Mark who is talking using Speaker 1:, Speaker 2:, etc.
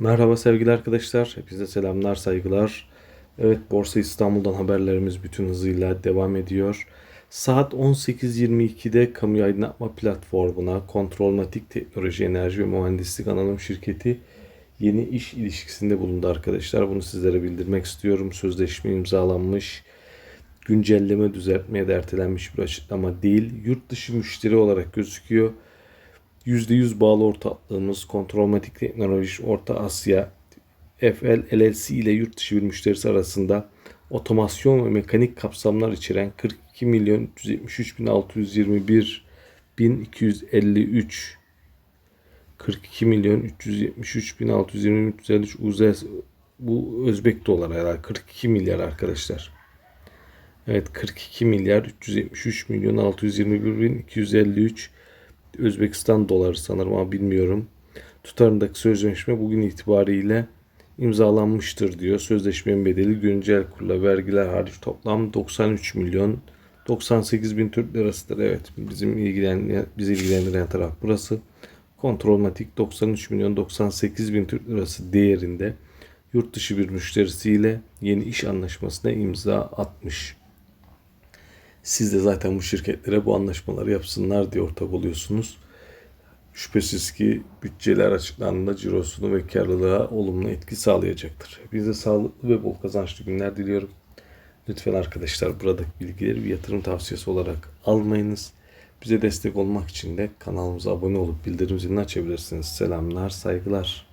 Speaker 1: Merhaba sevgili arkadaşlar. Hepinize selamlar, saygılar. Evet, Borsa İstanbul'dan haberlerimiz bütün hızıyla devam ediyor. Saat 18.22'de kamu aydınlatma platformuna Kontrolmatik Teknoloji, Enerji ve Mühendislik Anonim Şirketi yeni iş ilişkisinde bulundu arkadaşlar. Bunu sizlere bildirmek istiyorum. Sözleşme imzalanmış. Güncelleme düzeltmeye de ertelenmiş bir açıklama değil. Yurt dışı müşteri olarak gözüküyor. %100 bağlı ortaklığımız Kontrolmatik Teknoloji Orta Asya FL LLC ile yurt dışı bir müşterisi arasında otomasyon ve mekanik kapsamlar içeren 42 milyon 373 bin 621 bin 253 42 milyon 373 bin 623 UZ bu Özbek doları herhalde 42 milyar arkadaşlar. Evet 42 milyar 373 milyon 621 bin 253 Özbekistan doları sanırım ama bilmiyorum. Tutarındaki sözleşme bugün itibariyle imzalanmıştır diyor. Sözleşmenin bedeli güncel kurla vergiler hariç toplam 93 milyon 98 bin Türk lirasıdır. Evet bizim ilgilen bizi ilgilendiren taraf burası. Kontrolmatik 93 milyon 98 bin Türk lirası değerinde yurt dışı bir müşterisiyle yeni iş anlaşmasına imza atmış. Siz de zaten bu şirketlere bu anlaşmaları yapsınlar diye ortak oluyorsunuz. Şüphesiz ki bütçeler açıklandığında cirosunu ve karlılığa olumlu etki sağlayacaktır. Hepinize sağlıklı ve bol kazançlı günler diliyorum. Lütfen arkadaşlar buradaki bilgileri bir yatırım tavsiyesi olarak almayınız. Bize destek olmak için de kanalımıza abone olup bildirim zilini açabilirsiniz. Selamlar, saygılar.